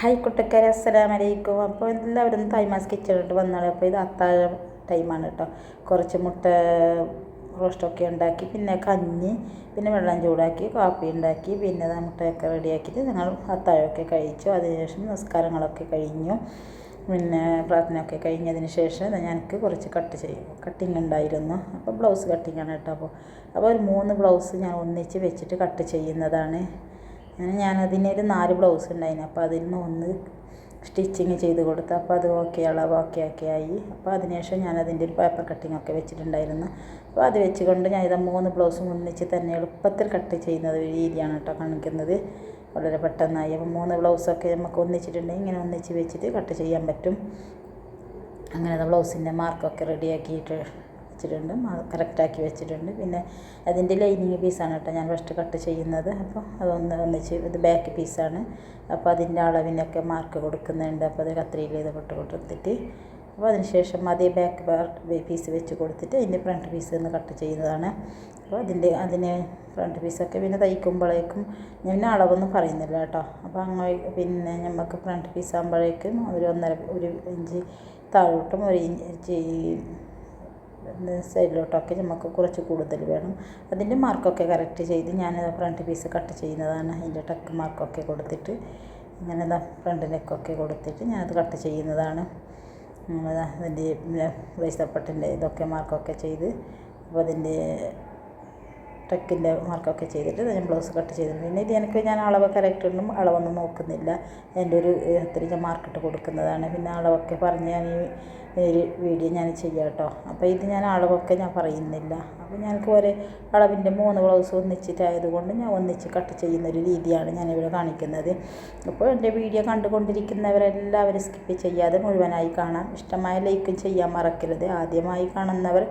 Hi കുട്ടക്കാരെ അസ്സലാം വലൈക്കും അപ്പോൾ എല്ലാവരും തൈമാസ് കിച്ചണിട്ട് വന്നാണ്. അപ്പോൾ ഇത് അത്താഴ ടൈമാണ് കേട്ടോ കുറച്ച് മുട്ട റോസ്റ്റൊക്കെ ഉണ്ടാക്കി പിന്നെ കഞ്ഞി പിന്നെ വെള്ളം ചൂടാക്കി കാപ്പി ഉണ്ടാക്കി പിന്നെ മുട്ടയൊക്കെ റെഡിയാക്കിയിട്ട് ഞങ്ങൾ അത്താഴമൊക്കെ കഴിച്ചു. അതിനുശേഷം നിസ്കാരങ്ങളൊക്കെ കഴിഞ്ഞു. പിന്നെ പ്രാർത്ഥനയൊക്കെ കഴിഞ്ഞതിന് ശേഷം ഞങ്ങൾക്ക് കുറച്ച് കട്ട് ചെയ്യും. കട്ടിങ് ഉണ്ടായിരുന്നു. അപ്പോൾ ബ്ലൗസ് കട്ടിങ്ങാണ് കേട്ടോ അപ്പോൾ അപ്പോൾ ഒരു മൂന്ന് ബ്ലൗസ് ഞാൻ ഒന്നിച്ച് വെച്ചിട്ട് കട്ട് ചെയ്യുന്നതാണ്. അങ്ങനെ ഒരു നാല് ബ്ലൗസ് ഉണ്ടായിരുന്നു അപ്പോൾ അതിൽ നിന്ന് ഒന്ന് സ്റ്റിച്ചിങ് ചെയ്ത് കൊടുത്തു അപ്പോൾ അത് ഓക്കെ അളവ് ഓക്കെ ഒക്കെ ആയി. അപ്പോൾ അതിനുശേഷം ഞാൻ അതിന്റെ ഒരു പേപ്പർ കട്ടിംഗ് ഒക്കെ വെച്ചിട്ടുണ്ടായിരുന്നു. അപ്പോൾ അത് വെച്ചുകൊണ്ട് ഞാൻ ഇത് മൂന്ന് ബ്ലൗസും ഒന്നിച്ച് തന്നെ എളുപ്പത്തിൽ കട്ട് ചെയ്യുന്നത് ഒരു രീതിയാണ് കേട്ടോ കാണിക്കുന്നത്. വളരെ പെട്ടെന്നായി. അപ്പോൾ മൂന്ന് ബ്ലൗസൊക്കെ നമുക്ക് ഒന്നിച്ചിട്ടുണ്ടെങ്കിൽ ഇങ്ങനെ ഒന്നിച്ച് വെച്ചിട്ട് കട്ട് ചെയ്യാൻ പറ്റും. അങ്ങനെ ബ്ലൗസിന്റെ മാർക്കൊക്കെ റെഡിയാക്കിയിട്ട് വെച്ചിട്ടുണ്ട്. കറക്റ്റാക്കി വെച്ചിട്ടുണ്ട്. പിന്നെ അതിന്റെ ലൈനിങ് പീസാണ് കേട്ടോ ഞാൻ ഫസ്റ്റ് കട്ട് ചെയ്യുന്നത്. അപ്പോൾ അതൊന്ന് ഒന്നിച്ച് ഇത് ബാക്ക് പീസാണ്. അപ്പോൾ അതിന്റെ അളവിനൊക്കെ മാർക്ക് കൊടുക്കുന്നുണ്ട്. അപ്പോൾ അത് കത്രിയിൽ ഇത് കൊട്ട് കൊടുത്തിട്ട് അപ്പോൾ അതിനുശേഷം അതേ ബാക്ക് പാർട്ട് പീസ് വെച്ച് കൊടുത്തിട്ട് അതിന്റെ ഫ്രണ്ട് പീസ് ഒന്ന് കട്ട് ചെയ്യുന്നതാണ്. അപ്പോൾ അതിന്റെ അതിന് ഫ്രണ്ട് പീസൊക്കെ പിന്നെ തയ്ക്കുമ്പോഴേക്കും ഞാൻ അളവൊന്നും പറയുന്നില്ല കേട്ടോ. അപ്പോൾ അങ്ങനെ പിന്നെ നമുക്ക് ഫ്രണ്ട് പീസ് ആകുമ്പോഴേക്കും ഒരു ഒന്നര ഒരു ഇഞ്ച് താഴോട്ടും ഒരു ഇഞ്ച് സൈഡിലോട്ടൊക്കെ നമുക്ക് കുറച്ച് കൂടുതൽ വേണം അതിന്റെ മാർക്കൊക്കെ കറക്റ്റ് ചെയ്ത് ഞാൻ ഫ്രണ്ട് പീസ് കട്ട് ചെയ്യുന്നതാണ് അതിന്റെ ടക്ക് മാർക്കൊക്കെ കൊടുത്തിട്ട് ഇങ്ങനെ ഫ്രണ്ട് നെക്കൊക്കെ കൊടുത്തിട്ട് ഞാനത് കട്ട് ചെയ്യുന്നതാണ് അതിന്റെ വൈസപ്പട്ടിന്റെ ഇതൊക്കെ മാർക്കൊക്കെ ചെയ്ത് അപ്പോൾ അതിന്റെ ടക്കിന്റെ മാർക്കൊക്കെ ചെയ്തിട്ട് ഞാൻ ബ്ലൗസ് കട്ട് ചെയ്തിട്ടുണ്ട്. പിന്നെ ഇത് എനിക്ക് ഞാൻ അളവ് കറക്റ്റ് ഒന്നും അളവൊന്നും നോക്കുന്നില്ല. എന്റെ ഒരു ഇത്ര ഞാൻ മാർക്കിട്ട് കൊടുക്കുന്നതാണ്. പിന്നെ അളവൊക്കെ പറഞ്ഞ് ഞാൻ ഈ ഒരു വീഡിയോ ഞാൻ ചെയ്യാം കേട്ടോ. അപ്പോൾ ഇത് ഞാൻ അളവൊക്കെ ഞാൻ പറയുന്നില്ല. അപ്പോൾ ഞങ്ങൾക്ക് ഒരേ അളവിന്റെ മൂന്ന് ബ്ലൗസ് ഒന്നിച്ചിട്ടായതുകൊണ്ട് ഞാൻ ഒന്നിച്ച് കട്ട് ചെയ്യുന്ന ഒരു രീതിയാണ് ഞാനിവിടെ കാണിക്കുന്നത്. അപ്പോൾ എന്റെ വീഡിയോ കണ്ടുകൊണ്ടിരിക്കുന്നവരെല്ലാവരും സ്കിപ്പ് ചെയ്യാതെ മുഴുവനായി കാണാം. ഇഷ്ടമായ ലൈക്കും ചെയ്യാൻ മറക്കരുത്. ആദ്യമായി കാണുന്നവർ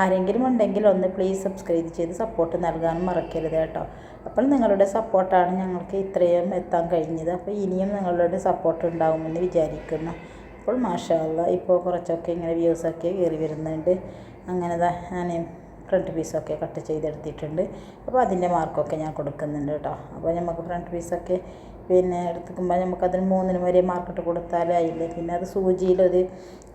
ആരെങ്കിലും ഉണ്ടെങ്കിൽ ഒന്ന് പ്ലീസ് സബ്സ്ക്രൈബ് ചെയ്ത് സപ്പോർട്ട് നൽകാനും മറക്കരുത് കേട്ടോ. അപ്പോൾ നിങ്ങളുടെ സപ്പോർട്ടാണ് ഞങ്ങൾക്ക് ഇത്രയും എത്താൻ കഴിഞ്ഞത്. അപ്പോൾ ഇനിയും നിങ്ങളുടെ സപ്പോർട്ട് ഉണ്ടാകുമെന്ന് വിചാരിക്കുന്നു. അപ്പോൾ മാഷാല്ല ഇപ്പോൾ കുറച്ചൊക്കെ ഇങ്ങനെ വ്യൂസൊക്കെ കയറി വരുന്നുണ്ട്. അങ്ങനെ ഞാൻ ഫ്രണ്ട് പീസൊക്കെ കട്ട് ചെയ്തെടുത്തിട്ടുണ്ട്. അപ്പോൾ അതിന്റെ മാർക്കൊക്കെ ഞാൻ കൊടുക്കുന്നുണ്ട് കേട്ടോ. അപ്പോൾ നമുക്ക് ഫ്രണ്ട് പീസൊക്കെ പിന്നെ എടുക്കുമ്പോൾ നമുക്കതിന് മൂന്നിനും വരെ മാർക്കറ്റ് മാർക്കിട്ട് കൊടുത്താലായില്ലേ പിന്നെ അത് സൂചിയിലൊരു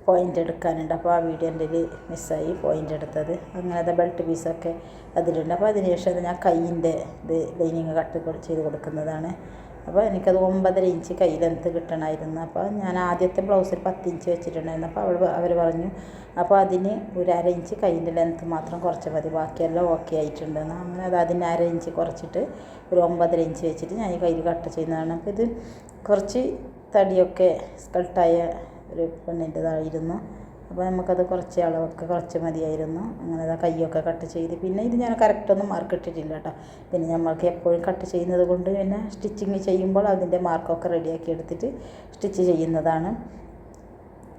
പോയിന്റ് എടുക്കാനുണ്ട്. അപ്പോൾ ആ വീഡിയോ എന്റെ മിസ്സായി പോയിന്റ് എടുത്തത്. അങ്ങനത്തെ ബെൽറ്റ് പീസൊക്കെ അതിലുണ്ട്. അപ്പോൾ അതിന് ശേഷം ഞാൻ കയ്യിന്റെ ഇത് ലൈനിങ് കട്ട് ചെയ്ത് കൊടുക്കുന്നതാണ്. അപ്പോൾ എനിക്കത് ഒമ്പതര ഇഞ്ച് കൈ ലെങ്ത്ത് കിട്ടണമായിരുന്നു അപ്പോൾ ഞാൻ ആദ്യത്തെ ബ്ലൗസിൽ പത്ത് ഇഞ്ച് വെച്ചിട്ടുണ്ടായിരുന്നു. അപ്പോൾ അവൾ അവർ പറഞ്ഞു അപ്പോൾ അതിന് ഒരു അര ഇഞ്ച് കൈയിന്റെ ലെങ്ത്ത് മാത്രം കുറച്ച് മതി. ബാക്കിയെല്ലാം ഓക്കെ ആയിട്ടുണ്ടെന്ന്. അങ്ങനെ അത് അതിന് അര ഇഞ്ച് കുറച്ചിട്ട് ഒരു ഒമ്പതര ഇഞ്ച് വെച്ചിട്ട് ഞാൻ ഈ കയ്യിൽ കട്ട് ചെയ്യുന്നതാണ് അപ്പോൾ ഇത് കുറച്ച് തടിയൊക്കെ സ്കൾട്ടായ ഒരു പെണ്ണിന്റെതായിരുന്നു അപ്പോൾ നമുക്കത് കുറച്ച് അളവൊക്കെ കുറച്ച് മതിയായിരുന്നു. അങ്ങനെ അത് കയ്യൊക്കെ കട്ട് ചെയ്ത് പിന്നെ ഇത് ഞാൻ കറക്റ്റൊന്നും മാർക്ക് ഇട്ടിട്ടില്ല കേട്ടോ. പിന്നെ നമ്മൾക്ക് എപ്പോഴും കട്ട് ചെയ്യുന്നത് കൊണ്ട് പിന്നെ സ്റ്റിച്ചിങ് ചെയ്യുമ്പോൾ അതിന്റെ മാർക്കൊക്കെ റെഡിയാക്കി എടുത്തിട്ട് സ്റ്റിച്ച് ചെയ്യുന്നതാണ്.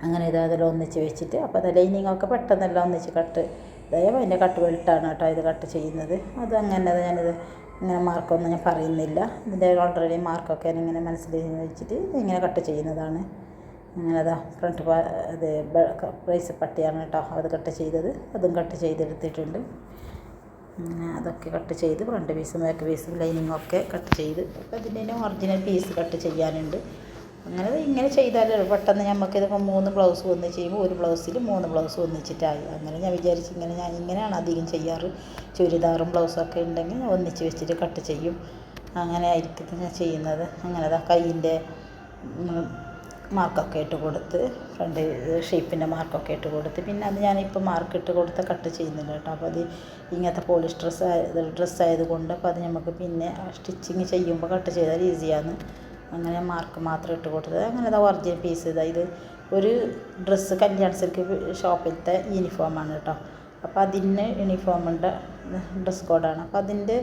അങ്ങനെ ഇത് അതിൽ ഒന്നിച്ച് വെച്ചിട്ട് അപ്പോൾ അത് ലൈനിങ്ങൊക്കെ പെട്ടെന്നെല്ലാം ഒന്നിച്ച് കട്ട് അതായത് അതിന്റെ കട്ട് വെളിട്ടാണ് കേട്ടോ ഇത് കട്ട് ചെയ്യുന്നത്. അത് അങ്ങനെ ഞാനിത് ഇങ്ങനെ മാർക്കൊന്നും ഞാൻ പറയുന്നില്ല. ഇതിന്റെ ഓൾറെഡി മാർക്കൊക്കെ ഞാനിങ്ങനെ മനസ്സിൽ വെച്ചിട്ട് ഇങ്ങനെ കട്ട് ചെയ്യുന്നതാണ്. അങ്ങനെ അതാ ഫ്രണ്ട് ഇത് പ്രൈസ് പട്ടിയാണ് കേട്ടോ അത് കട്ട് ചെയ്തത്. അതും കട്ട് ചെയ്തെടുത്തിട്ടുണ്ട്. അങ്ങനെ അതൊക്കെ കട്ട് ചെയ്ത് ഫ്രണ്ട് പീസും ബാക്ക് പീസും ലൈനിങ്ങും ഒക്കെ കട്ട് ചെയ്ത് അപ്പോൾ അതിന്റെ ഒറിജിനൽ പീസ് കട്ട് ചെയ്യാനുണ്ട്. അങ്ങനെ ഇങ്ങനെ ചെയ്താലേ പെട്ടെന്ന് നമുക്ക് ഇതിപ്പോൾ മൂന്ന് ബ്ലൗസ് വന്ന് ചെയ്യുമ്പോൾ ഒരു ബ്ലൗസിൽ മൂന്ന് ബ്ലൗസ് ഒന്നിച്ചിട്ടായി. അങ്ങനെ ഞാൻ വിചാരിച്ച് ഇങ്ങനെ ഞാൻ ഇങ്ങനെയാണ് അധികം ചെയ്യാറ്. ചുരിദാറും ബ്ലൗസൊക്കെ ഉണ്ടെങ്കിൽ ഒന്നിച്ച് വെച്ചിട്ട് കട്ട് ചെയ്യും. അങ്ങനെ ആയിരിക്കും ഞാൻ ചെയ്യുന്നത്. അങ്ങനെ അതാ കൈയിന്റെ മാർക്കൊക്കെ ഇട്ട് കൊടുത്ത് ഫ്രണ്ട് ഷേപ്പിന്റെ മാർക്കൊക്കെ ഇട്ട് കൊടുത്ത്. പിന്നെ അത് ഞാനിപ്പോൾ മാർക്ക് ഇട്ട് കൊടുത്ത് കട്ട് ചെയ്യുന്നില്ല കേട്ടോ. അപ്പോൾ അത് ഇങ്ങനത്തെ പോളിഷ് ഡ്രസ്സ് ഡ്രസ്സ് ആയതുകൊണ്ട് അപ്പോൾ അത് നമുക്ക് പിന്നെ സ്റ്റിച്ചിങ് ചെയ്യുമ്പോൾ കട്ട് ചെയ്താൽ ഈസിയാണ് അങ്ങനെ മാർക്ക് മാത്രം ഇട്ട് കൊടുത്തത്. അങ്ങനെ അതാ ഒറിജിനൽ പീസ് ഇതാ ഇത് ഒരു ഡ്രസ്സ് കല്യാണ സിൽക്ക് ഷോപ്പിലത്തെ യൂണിഫോമാണ് കേട്ടോ. അപ്പോൾ അതിന് യൂണിഫോമിന്റെ ഡ്രസ് കോഡാണ് അപ്പോൾ അതിന്റെ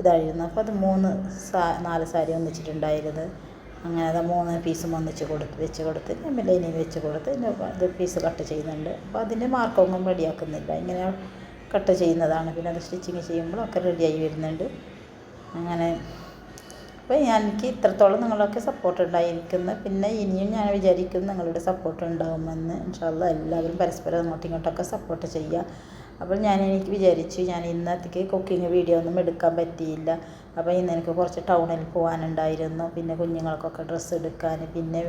ഇതായിരുന്നു. അപ്പോൾ അത് മൂന്ന് സാ നാല് സാരി ഒന്നിച്ചിട്ടുണ്ടായിരുന്നത്. അങ്ങനെ അത് മൂന്ന് പീസും ഒന്നിച്ച് കൊടുത്ത് വെച്ച് കൊടുത്ത് ഞാൻ ലൈനിൽ വെച്ച് കൊടുത്ത് ഇത് പീസ് കട്ട് ചെയ്യുന്നുണ്ട്. അപ്പോൾ അതിന്റെ മാർക്കൊന്നും റെഡിയാക്കുന്നില്ല ഇങ്ങനെ കട്ട് ചെയ്യുന്നതാണ്. പിന്നെ അത് സ്റ്റിച്ചിങ് ചെയ്യുമ്പോഴൊക്കെ റെഡിയായി വരുന്നുണ്ട്. അങ്ങനെ. അപ്പോൾ ഞാൻ എനിക്ക് ഇത്രത്തോളം നിങ്ങളൊക്കെ സപ്പോർട്ട് ഉണ്ടായിരിക്കുന്നു. പിന്നെ ഇനിയും ഞാൻ വിചാരിക്കുന്നു നിങ്ങളുടെ സപ്പോർട്ട് ഉണ്ടാകുമെന്ന് ഇൻഷാല്ല എല്ലാവരും പരസ്പരം അങ്ങോട്ടും ഇങ്ങോട്ടൊക്കെ സപ്പോർട്ട് ചെയ്യുക. അപ്പോൾ ഞാൻ എനിക്ക് വിചാരിച്ചു ഞാൻ ഇന്നത്തേക്ക് കുക്കിംഗ് വീഡിയോ ഒന്നും എടുക്കാൻ പറ്റിയില്ല. അപ്പോൾ ഇന്ന് എനിക്ക് കുറച്ച് ടൗണിൽ പോകാനുണ്ടായിരുന്നു പിന്നെ കുഞ്ഞുങ്ങൾക്കൊക്കെ ഡ്രസ്സ് എടുക്കാൻ പിന്നെ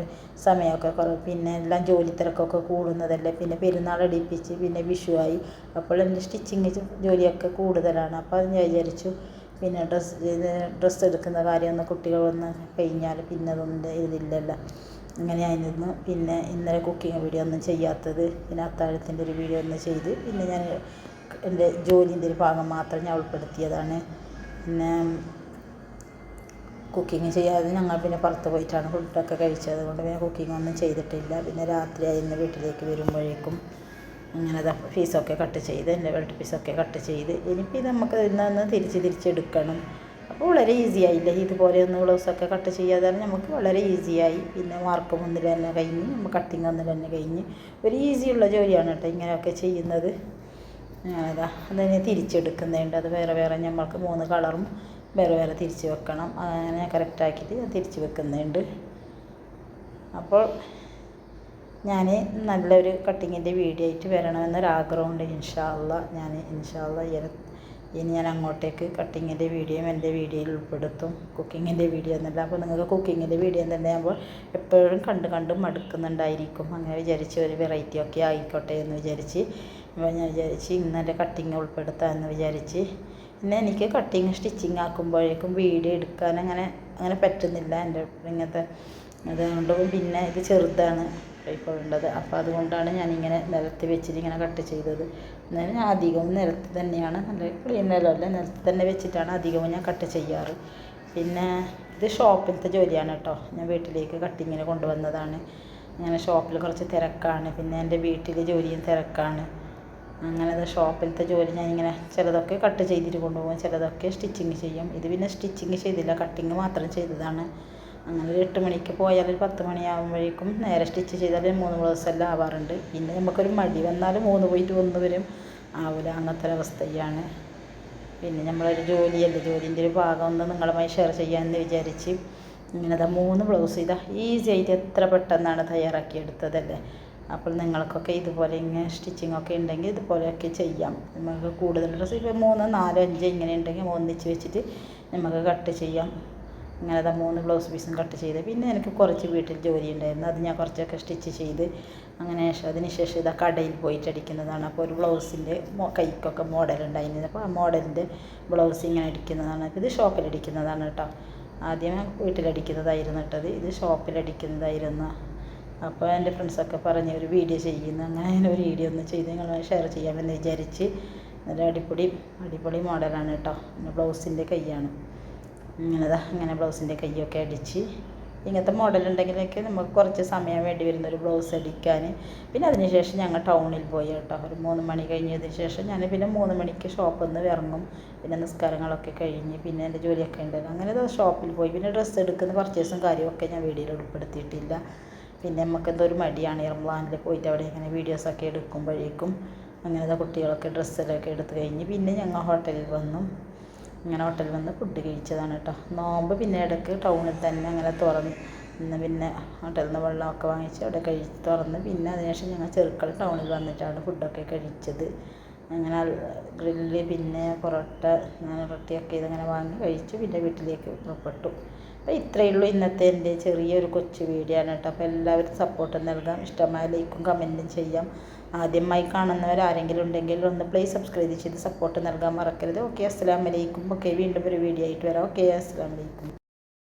സമയമൊക്കെ പിന്നെ എല്ലാം ജോലി തിരക്കൊക്കെ കൂടുന്നതല്ലേ പിന്നെ പെരുന്നാൾ അടുപ്പിച്ച് പിന്നെ വിഷുവായി അപ്പോൾ എന്റെ സ്റ്റിച്ചിങ് ജോലിയൊക്കെ കൂടുതലാണ്. അപ്പോൾ അത് ഞാൻ വിചാരിച്ചു പിന്നെ ഡ്രസ്സ് ഡ്രസ്സ് എടുക്കുന്ന കാര്യമൊന്ന് കുട്ടികളൊന്ന് കഴിഞ്ഞാൽ പിന്നെ അതൊന്നും ഇതില്ലല്ലോ അങ്ങനെയായിരുന്നു പിന്നെ ഇന്നലെ കുക്കിംഗ് വീഡിയോ ഒന്നും ചെയ്യാത്തത് പിന്നെ അത്താഴത്തിന്റെ ഒരു വീഡിയോ ഒന്ന് ചെയ്ത് പിന്നെ ഞാൻ എന്റെ ജോലിന്റെ ഒരു ഭാഗം മാത്രം ഞാൻ ഉൾപ്പെടുത്തിയതാണ്. പിന്നെ കുക്കിംഗ് ചെയ്യാതെ ഞങ്ങൾ പിന്നെ പുറത്ത് പോയിട്ടാണ് ഫുഡൊക്കെ കഴിച്ചത്. അതുകൊണ്ട് പിന്നെ കുക്കിംഗ് ഒന്നും ചെയ്തിട്ടില്ല. പിന്നെ രാത്രിയായിരുന്നു വീട്ടിലേക്ക് വരുമ്പോഴേക്കും ഇങ്ങനെ ദാ കട്ട് ചെയ്ത് എന്റെ വെളുത്ത പീസൊക്കെ കട്ട് ചെയ്ത്. ഇനിയിപ്പോൾ നമുക്ക് ഇന്നൊന്ന് തിരിച്ച് തിരിച്ചെടുക്കണം അപ്പോൾ വളരെ ഈസി ആയില്ലേ? ഇതുപോലെ ഒന്ന് ബ്ലൗസൊക്കെ കട്ട് ചെയ്യാതെ നമുക്ക് വളരെ ഈസിയായി പിന്നെ മാർക്ക് ഒന്നിൽ തന്നെ കഴിഞ്ഞ് നമ്മൾ കട്ടിങ് ഒന്നിൽ തന്നെ കഴിഞ്ഞ്. ഒരു ഈസിയുള്ള ജോലിയാണ് കേട്ടോ ഇങ്ങനെയൊക്കെ ചെയ്യുന്നത്. അതാ. അതിനെ തിരിച്ചെടുക്കുന്നുണ്ട് അത് വേറെ വേറെ നമ്മൾക്ക് മൂന്ന് കളറും വേറെ വേറെ തിരിച്ച് വെക്കണം. അങ്ങനെ കറക്റ്റാക്കിയിട്ട് ഞാൻ തിരിച്ച് വെക്കുന്നുണ്ട്. അപ്പോൾ ഞാൻ നല്ലൊരു കട്ടിങ്ങിന്റെ വീഡിയോ ആയിട്ട് വരണമെന്നൊരാഗ്രഹമുണ്ട്. ഇൻഷാല്ല ഞാൻ ഇൻഷാല്ല ഇനി ഞാൻ അങ്ങോട്ടേക്ക് കട്ടിങ്ങിന്റെ വീഡിയോയും എന്റെ വീഡിയോയിൽ ഉൾപ്പെടുത്തും. കുക്കിങ്ങിന്റെ വീഡിയോ എന്നല്ല. അപ്പോൾ നിങ്ങൾക്ക് കുക്കിങ്ങിന്റെ വീഡിയോ തന്നെ ആകുമ്പോൾ എപ്പോഴും കണ്ട് കണ്ട് മടുക്കുന്നുണ്ടായിരിക്കും. അങ്ങനെ വിചാരിച്ച് ഒരു വെറൈറ്റി ഒക്കെ ആയിക്കോട്ടെ എന്ന് വിചാരിച്ച്. ഞാൻ വിചാരിച്ച് ഇന്നലെ കട്ടിങ് ഉൾപ്പെടുത്താമെന്ന് വിചാരിച്ച് പിന്നെ എനിക്ക് കട്ടിങ് സ്റ്റിച്ചിങ് ആക്കുമ്പോഴേക്കും വീഡിയോ എടുക്കാൻ അങ്ങനെ അങ്ങനെ പറ്റുന്നില്ല എന്റെ ഇങ്ങനത്തെ അതുകൊണ്ട് പിന്നെ ഇത് ചെറുതാണ് കൈക്കൊള്ളേണ്ടത് അപ്പോൾ അതുകൊണ്ടാണ് ഞാനിങ്ങനെ നിലത്ത് വെച്ചിട്ട് ഇങ്ങനെ കട്ട് ചെയ്തത്. എന്നാലും ഞാൻ അധികവും നിലത്ത് തന്നെയാണ്. നല്ല ക്ലീൻ നിലമല്ല നിലത്ത് തന്നെ വെച്ചിട്ടാണ് അധികവും ഞാൻ കട്ട് ചെയ്യാറ്. പിന്നെ ഇത് ഷോപ്പിലത്തെ ജോലിയാണ് കേട്ടോ ഞാൻ വീട്ടിലേക്ക് കട്ടിങ്ങിന് കൊണ്ടുവന്നതാണ്. അങ്ങനെ ഷോപ്പിൽ കുറച്ച് തിരക്കാണ്. പിന്നെ എന്റെ വീട്ടിൽ ജോലിയും തിരക്കാണ്. അങ്ങനെ ഷോപ്പിലത്തെ ജോലി ഞാനിങ്ങനെ ചിലതൊക്കെ കട്ട് ചെയ്തിട്ട് കൊണ്ടുപോകും ചിലതൊക്കെ സ്റ്റിച്ചിങ് ചെയ്യും. ഇത് പിന്നെ സ്റ്റിച്ചിങ് ചെയ്തില്ല കട്ടിങ് മാത്രം ചെയ്തതാണ്. അങ്ങനെ ഒരു എട്ട് മണിക്ക് പോയാൽ ഒരു പത്ത് മണിയാകുമ്പോഴേക്കും നേരെ സ്റ്റിച്ച് ചെയ്താൽ മൂന്ന് ദിവസമെല്ലാം ആവാറുണ്ട്. പിന്നെ നമുക്കൊരു മടി വന്നാൽ മൂന്ന് പോയിട്ട് ഒന്ന് വരും. ആവില്ല അങ്ങനത്തെ ഒരു അവസ്ഥയാണ് പിന്നെ നമ്മളൊരു ജോലിയല്ലേ ജോലിന്റെ ഒരു ഭാഗം ഒന്ന് നിങ്ങളുമായി ഷെയർ ചെയ്യാമെന്ന് വിചാരിച്ച് ഇങ്ങനെ മൂന്ന് ബ്ലൗസ് ഇതാ ഈസി ആയിട്ട് എത്ര പെട്ടെന്നാണ് തയ്യാറാക്കിയെടുത്തതല്ലേ അപ്പോൾ നിങ്ങൾക്കൊക്കെ ഇതുപോലെ ഇങ്ങനെ സ്റ്റിച്ചിങ് ഒക്കെ ഉണ്ടെങ്കിൽ ഇതുപോലെയൊക്കെ ചെയ്യാം. നമുക്ക് കൂടുതൽ ഡ്രസ്സ് ഇപ്പോൾ മൂന്ന് നാല് അഞ്ച് ഇങ്ങനെ ഉണ്ടെങ്കിൽ ഒന്നിച്ച് വെച്ചിട്ട് നമുക്ക് കട്ട് ചെയ്യാം. ഇങ്ങനെ മൂന്ന് ബ്ലൗസ് പീസും കട്ട് ചെയ്ത്. പിന്നെ എനിക്ക് കുറച്ച് വീട്ടിൽ ജോലി ഉണ്ടായിരുന്നു. അത് ഞാൻ കുറച്ചൊക്കെ സ്റ്റിച്ച് ചെയ്ത് അങ്ങനെ അതിന് ശേഷം ഇതാ കടയിൽ പോയിട്ട് അടിക്കുന്നതാണ്. അപ്പോൾ ഒരു ബ്ലൗസിന്റെ കൈക്കൊക്കെ മോഡൽ ഉണ്ടായിരുന്നു. അപ്പോൾ ആ മോഡലിന്റെ ബ്ലൗസ് ഇങ്ങനെ അടിക്കുന്നതാണ്. ഇത് ഷോപ്പിൽ അടിക്കുന്നതാണ് കേട്ടോ. ആദ്യം വീട്ടിലടിക്കുന്നതായിരുന്നു കേട്ടത്. ഇത് ഷോപ്പിലടിക്കുന്നതായിരുന്നു അപ്പോൾ എന്റെ ഫ്രണ്ട്സൊക്കെ പറഞ്ഞ് ഒരു വീഡിയോ ചെയ്യുന്നു. അങ്ങനെ ഞാൻ ഒരു വീഡിയോ ഒന്ന് ചെയ്ത് നിങ്ങളുമായി ഷെയർ ചെയ്യാമെന്ന് വിചാരിച്ച്. നല്ല അടിപൊളി അടിപൊളി മോഡലാണ് കേട്ടോ. പിന്നെ ബ്ലൗസിന്റെ കൈയാണ്. ഇങ്ങനെതാ ഇങ്ങനെ ബ്ലൗസിന്റെ കൈയൊക്കെ അടിച്ച്. ഇങ്ങനത്തെ മോഡൽ ഉണ്ടെങ്കിലൊക്കെ നമുക്ക് കുറച്ച് സമയം വേണ്ടി വരുന്ന ഒരു ബ്ലൗസ് അടിക്കാൻ. പിന്നെ അതിന് ശേഷം ഞങ്ങൾ ടൗണിൽ പോയി കേട്ടോ. ഒരു മൂന്ന് മണി കഴിഞ്ഞതിന് ശേഷം ഞാൻ പിന്നെ മൂന്ന് മണിക്ക് ഷോപ്പിൽ നിന്ന് ഇറങ്ങും. പിന്നെ നിസ്കാരങ്ങളൊക്കെ കഴിഞ്ഞ് പിന്നെ എന്റെ ജോലിയൊക്കെ ഉണ്ടല്ലോ അങ്ങനെ ഷോപ്പിൽ പോയി. പിന്നെ ഡ്രസ്സ് എടുക്കുന്ന പർച്ചേസും കാര്യമൊക്കെ ഞാൻ വീഡിയോയിൽ ഉൾപ്പെടുത്തിയിട്ടില്ല. പിന്നെ നമുക്ക് എന്തൊരു മടിയാണ്. റംസാനിൽ പോയിട്ട് അവിടെ ഇങ്ങനെ വീഡിയോസൊക്കെ എടുക്കുമ്പോഴേക്കും അങ്ങനത്തെ കുട്ടികളൊക്കെ ഡ്രസ്സിലൊക്കെ എടുത്ത് കഴിഞ്ഞ് പിന്നെ ഞങ്ങൾ ഹോട്ടലിൽ വന്നു. ഇങ്ങനെ ഹോട്ടലിൽ വന്ന് ഫുഡ് കഴിച്ചതാണ് കേട്ടോ. നോമ്പ് പിന്നെ ഇടയ്ക്ക് ടൗണിൽ തന്നെ അങ്ങനെ തുറന്ന് പിന്നെ ഹോട്ടലിൽ നിന്ന് വെള്ളമൊക്കെ വാങ്ങിച്ച് അവിടെ കഴിച്ച് തുറന്ന് പിന്നെ അതിനുശേഷം ഞങ്ങൾ ചെറുക്കൾ ടൗണിൽ വന്നിട്ടാണ് ഫുഡൊക്കെ കഴിച്ചത്. അങ്ങനെ ഗ്രില്ല് പിന്നെ പൊറോട്ട അങ്ങനെ റൊട്ടിയൊക്കെ ഇതങ്ങനെ വാങ്ങി കഴിച്ചു. പിന്നെ വീട്ടിലേക്ക് പുറപ്പെട്ടു അപ്പോൾ ഇത്രയേ ഉള്ളൂ ഇന്നത്തെ എന്റെ ചെറിയൊരു കൊച്ചു വീഡിയോ ആണ് കേട്ടോ. അപ്പോൾ എല്ലാവരും സപ്പോർട്ട് നൽകാം. ഇഷ്ടമായ ലൈക്കും കമന്റും ചെയ്യാം. ആദ്യമായി കാണുന്നവർ ആരെങ്കിലും ഉണ്ടെങ്കിൽ ഒന്ന് പ്ലീസ് സബ്സ്ക്രൈബ് ചെയ്ത് സപ്പോർട്ട് നൽകാൻ മറക്കരുത്. ഓക്കെ അസ്സാം വലൈക്കും ഓക്കെ വീണ്ടും ഒരു വീഡിയോ ആയിട്ട് വരാം. ഓക്കെ അസ്സാം വലൈക്കും